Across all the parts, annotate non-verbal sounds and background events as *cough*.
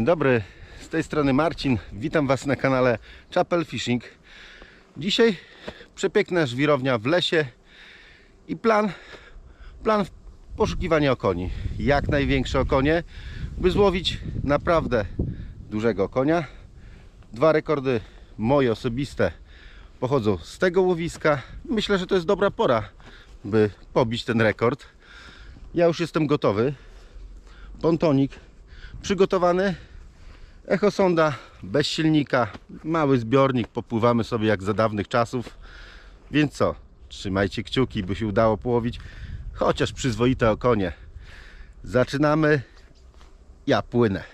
Dzień dobry, z tej strony Marcin. Witam Was na kanale Chapel Fishing. Dzisiaj przepiękna żwirownia w lesie i plan, plan poszukiwania okoni. Jak największe okonie, by złowić naprawdę dużego konia. Dwa rekordy moje osobiste pochodzą z tego łowiska. Myślę, że to jest dobra pora, by pobić ten rekord. Ja już jestem gotowy. Pontonik przygotowany. Echosonda bez silnika, mały zbiornik, popływamy sobie jak za dawnych czasów. Więc co? Trzymajcie kciuki, by się udało połowić chociaż przyzwoite okonie. Zaczynamy. Ja płynę.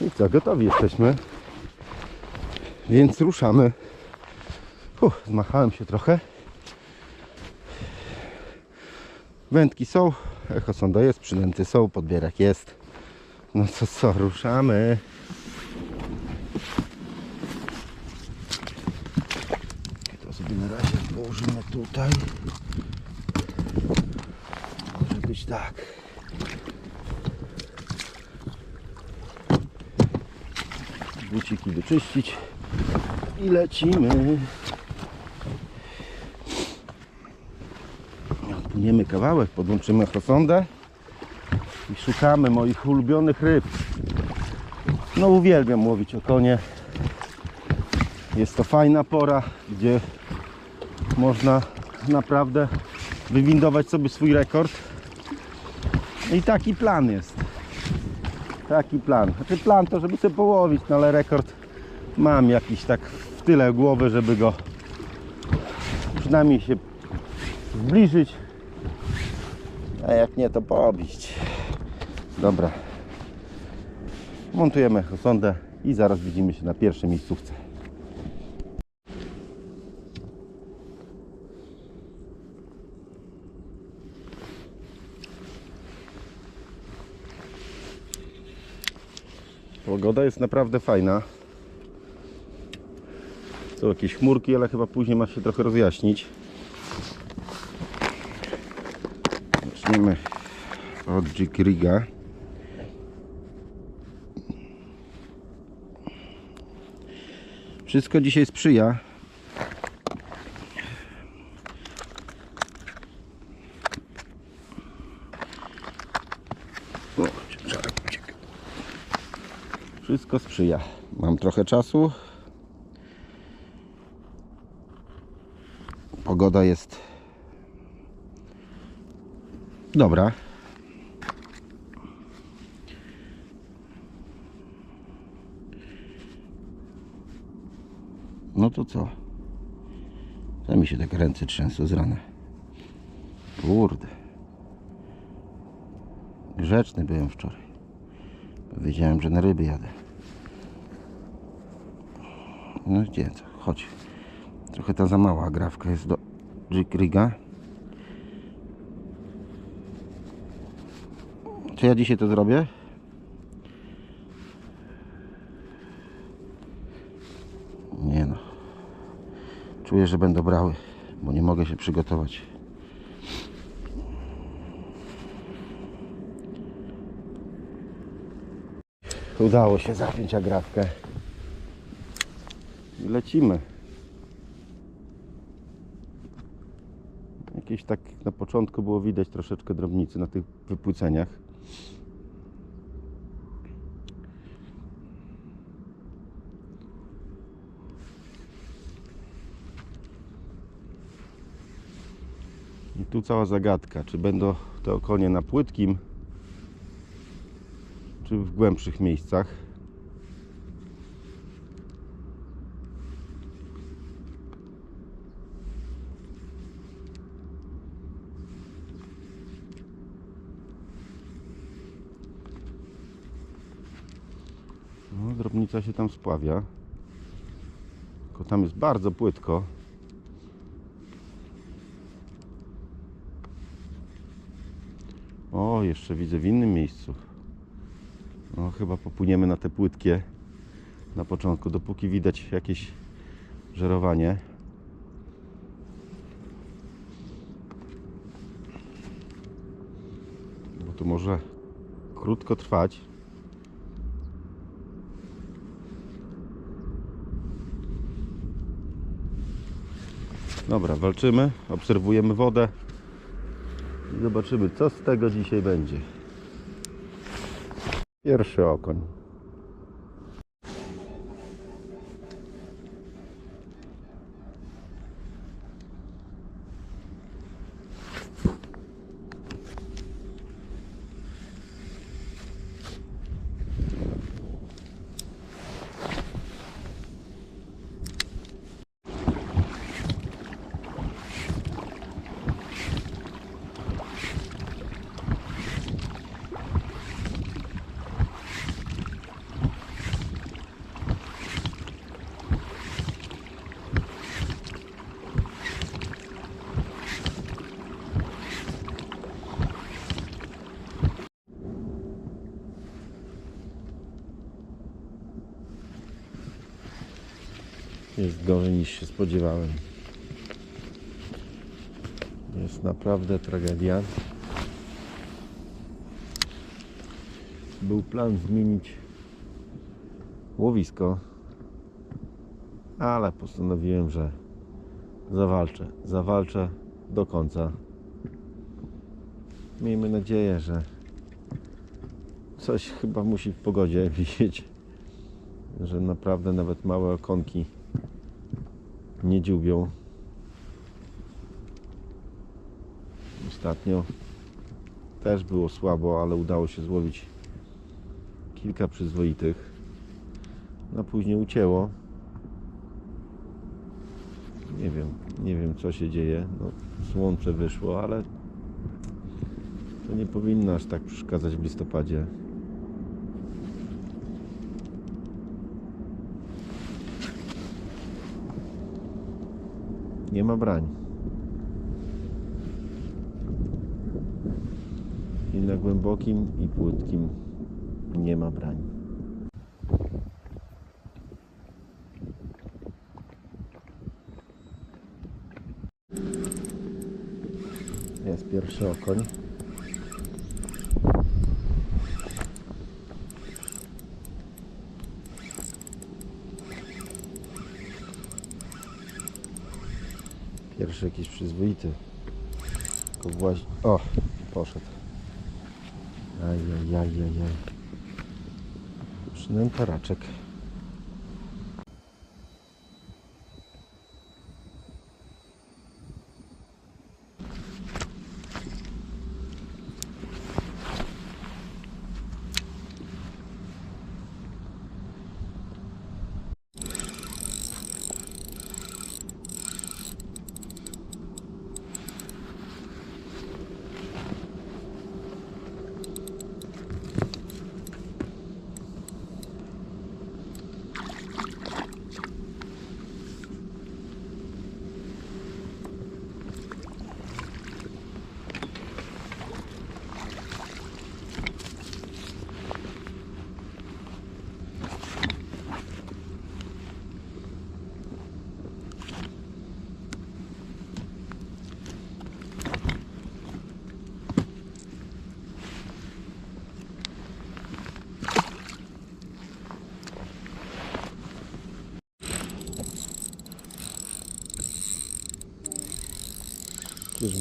I co, gotowi jesteśmy. Więc ruszamy. Uff, zmachałem się trochę. Wędki są, echosonda jest, przynęty są, podbierak jest. No to co, ruszamy. To sobie na razie położymy tutaj. Może być tak. Buciki wyczyścić i lecimy. Płyniemy kawałek, podłączymy echosondę i szukamy moich ulubionych ryb. No uwielbiam łowić okonie. Jest to fajna pora, gdzie można naprawdę wywindować sobie swój rekord. I taki plan jest. Taki plan. Znaczy plan to, żeby sobie połowić, no ale rekord mam jakiś tak w tyle głowy, żeby go przynajmniej się zbliżyć. A jak nie, to pobić. Dobra. Montujemy sondę i zaraz widzimy się na pierwszej miejscówce. Pogoda jest naprawdę fajna. Są jakieś chmurki, ale chyba później ma się trochę rozjaśnić. Zaczniemy od. Wszystko dzisiaj sprzyja. Wszystko sprzyja. Mam trochę czasu. Pogoda jest dobra. No to co? To mi się tak ręce trzęsą z rana. Kurde. Grzeczny byłem wczoraj. Powiedziałem, że na ryby jadę. No gdzie co? Chodź. Trochę ta za mała agrawka jest do Jigriga. Czy ja dzisiaj to zrobię? Nie no. Czuję, że będą brały, bo nie mogę się przygotować. Udało się zapiąć agrawkę. I lecimy. Jakieś tak na początku było widać troszeczkę drobnicy na tych wypłyceniach. I tu cała zagadka, czy będą te okonie na płytkim, czy w głębszych miejscach. drobnica się tam spławia. Tylko tam jest bardzo płytko. O, jeszcze widzę w innym miejscu. No, chyba popłyniemy na te płytkie na początku, dopóki widać jakieś żerowanie. Bo to może krótko trwać. Dobra, walczymy, obserwujemy wodę i zobaczymy, co z tego dzisiaj będzie. Pierwszy okoń. Jest gorzej niż się spodziewałem. Jest naprawdę tragedia. Był plan zmienić łowisko, ale postanowiłem, że zawalczę. Zawalczę do końca. Miejmy nadzieję, że coś chyba musi w pogodzie *laughs* wisieć, że naprawdę nawet małe okonki nie dziubią. Ostatnio też było słabo, ale udało się złowić kilka przyzwoitych. No później ucięło. Nie wiem, nie wiem co się dzieje. No, słońce wyszło, ale to nie powinno aż tak przeszkadzać w listopadzie. Nie ma brań. I na głębokim i płytkim nie ma brań. Jest pierwszy okoń. Pierwszy jakiś przyzwoity. Tylko właśnie... O! Poszedł. Ajajajajaj. Przynęta raczek.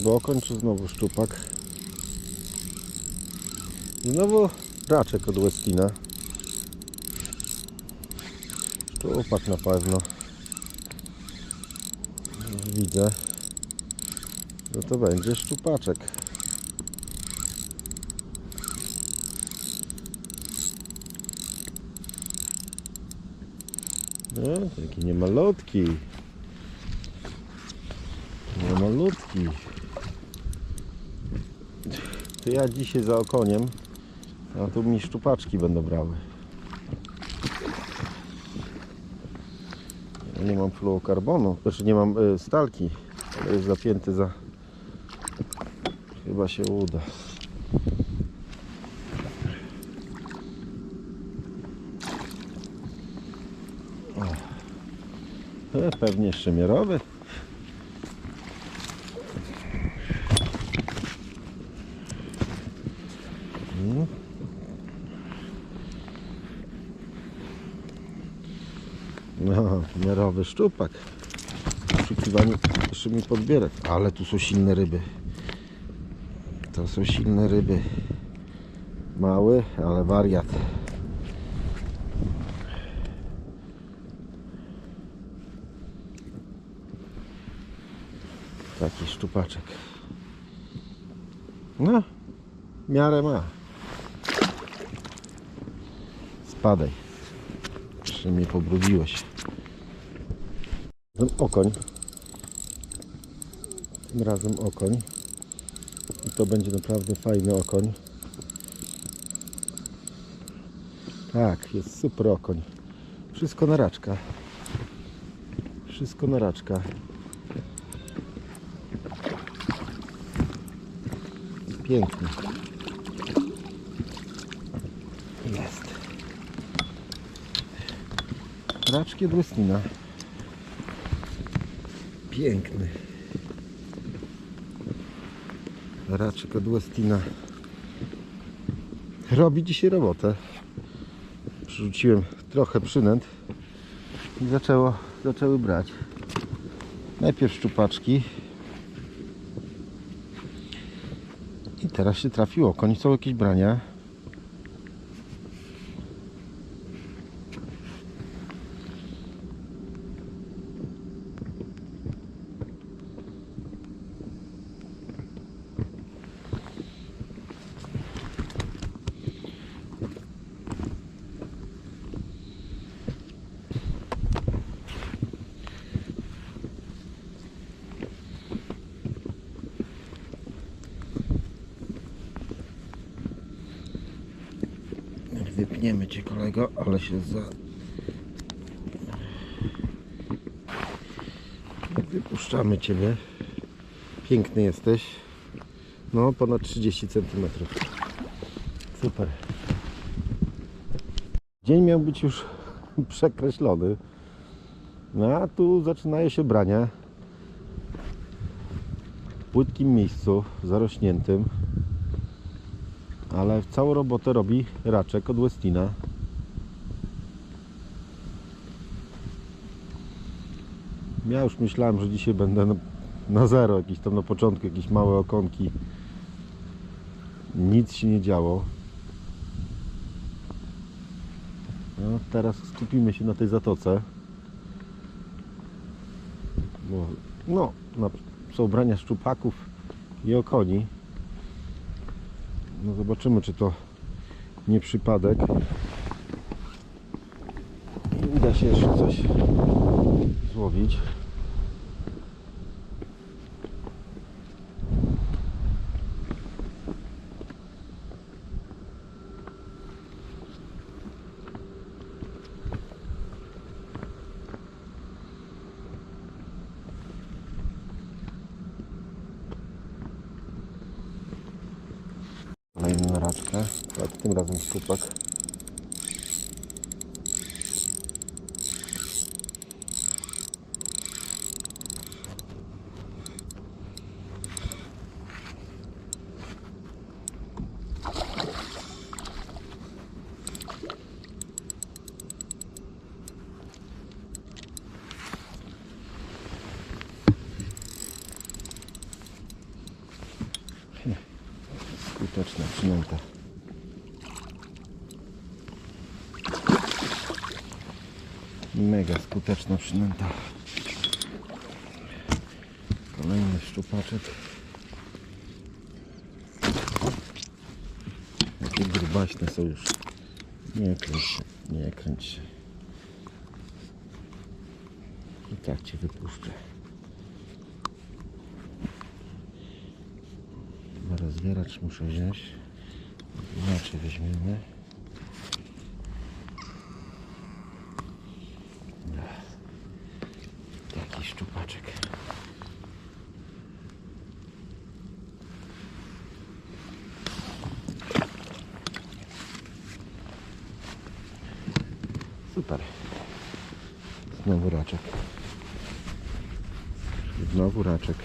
Czyżby okoń, czy znowu szczupak? Znowu raczek od Westina. Szczupak na pewno. Widzę. No to będzie szczupaczek. No, taki niemalutki. Niemalutki. To ja dzisiaj za okoniem, a tu mi szczupaczki będą brały. Ja nie mam fluokarbonu, znaczy nie mam y, stalki, ale jest zapięty za... Chyba się uda. E, pewnie szczemierowy. No, miarowy szczupak. W poszukiwaniu jeszcze mi podbierek. Ale tu są silne ryby. To są silne ryby. Mały, ale wariat. Taki szczupaczek. No, miarę ma. Spadaj. Jeszcze mnie pobrudziłeś. Ten okoń. Tym razem okoń. I to będzie naprawdę fajny okoń. Tak, jest super okoń. Wszystko na raczka. Wszystko na raczka. Piękny. Jest. Raczki Westina. Piękny. Raczek od Westina. Robi dzisiaj robotę. Przerzuciłem trochę przynęt i zaczęło, zaczęły brać. Najpierw szczupaczki. I teraz się trafił okoń. Są jakieś brania. Wypniemy cię kolego, ale się za... Wypuszczamy ciebie. Piękny jesteś. No, ponad 30 cm. Super. Dzień miał być już *laughs* przekreślony. No a tu zaczynają się brania. W płytkim miejscu, zarośniętym. Ale całą robotę robi raczek od Westina. Ja już myślałem, że dzisiaj będę na, zero, jakieś tam na początku, jakieś małe okonki. Nic się nie działo. No, teraz skupimy się na tej zatoce. Bo, no, są ubrania szczupaków i okoni. No zobaczymy, czy to nie przypadek. I uda się jeszcze coś złowić. Kolejny na raczkę, tak, tym razem szczupak. Skuteczna przynęta. Mega skuteczna przynęta. Kolejny szczupaczek. Jakie grubaśne są już. Nie kręć się, nie kręć się. I tak cię wypuszczę. Chyba rozwieracz muszę wziąć. Inaczej weźmiemy. Taki szczupaczek. Super. Znowu raczek. Znowu raczek.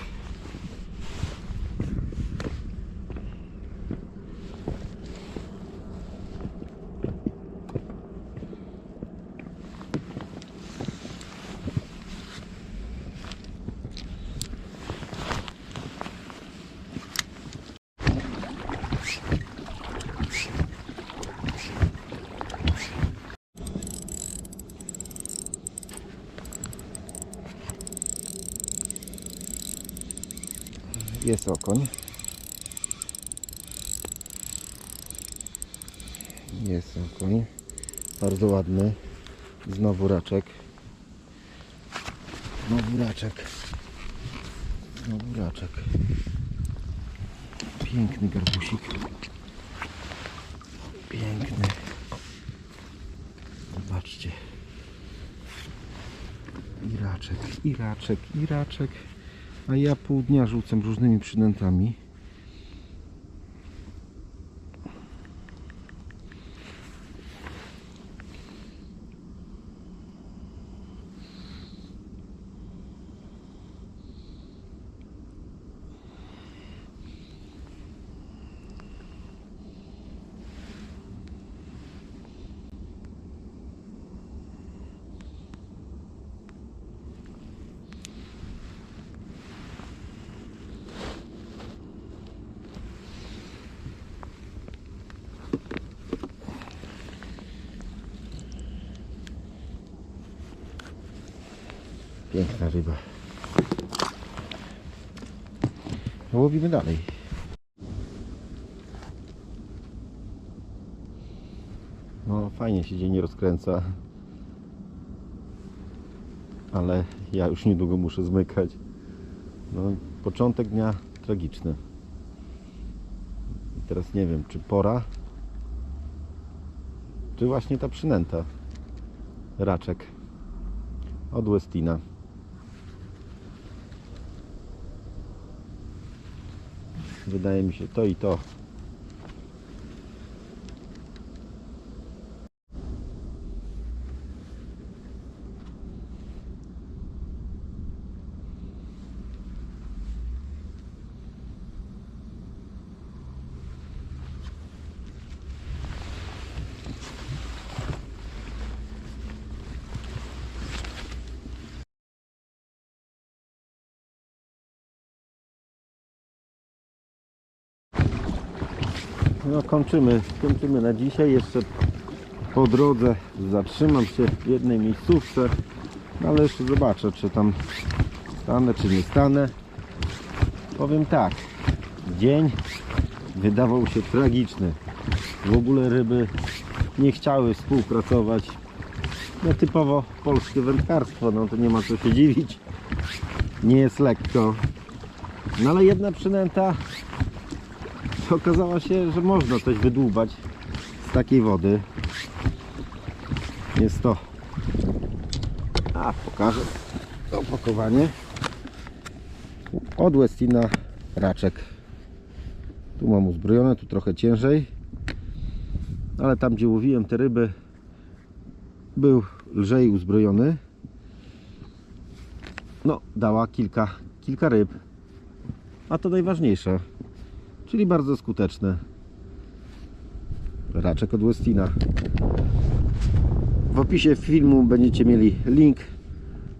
Jest okoń. Jest okoń. Bardzo ładny. Znowu raczek. Znowu raczek. Znowu raczek. Piękny garbusik. Piękny. Zobaczcie. I raczek, i raczek, i raczek. A ja pół dnia rzucam różnymi przynętami. Piękna ryba. Łowimy dalej. No fajnie się dzień rozkręca. Ale ja już niedługo muszę zmykać. No początek dnia tragiczny. I teraz nie wiem, czy pora, czy właśnie ta przynęta. Raczek od Westina. Wydaje mi się to i to. No kończymy, kończymy na dzisiaj. Jeszcze po drodze zatrzymam się w jednej miejscówce. No ale jeszcze zobaczę, czy tam stanę, czy nie stanę. Powiem tak, dzień wydawał się tragiczny. W ogóle ryby nie chciały współpracować. No typowo polskie wędkarstwo, no to nie ma co się dziwić. Nie jest lekko. No ale jedna przynęta *laughs* okazało się, że można coś wydłubać z takiej wody. Jest to. A, pokażę opakowanie. Od Westina raczek. Tu mam uzbrojone, tu trochę ciężej. Ale tam gdzie łowiłem te ryby był lżej uzbrojony. No, dała kilka, kilka ryb. A to najważniejsze czyli bardzo skuteczne. Raczek od Westina. W opisie filmu będziecie mieli link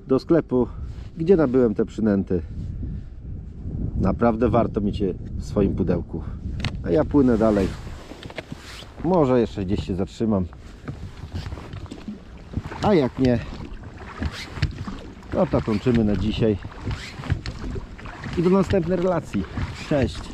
do sklepu, gdzie nabyłem te przynęty. Naprawdę warto mieć je w swoim pudełku. A ja płynę dalej. Może jeszcze gdzieś się zatrzymam. A jak nie, no to kończymy na dzisiaj. I do następnej relacji. Cześć.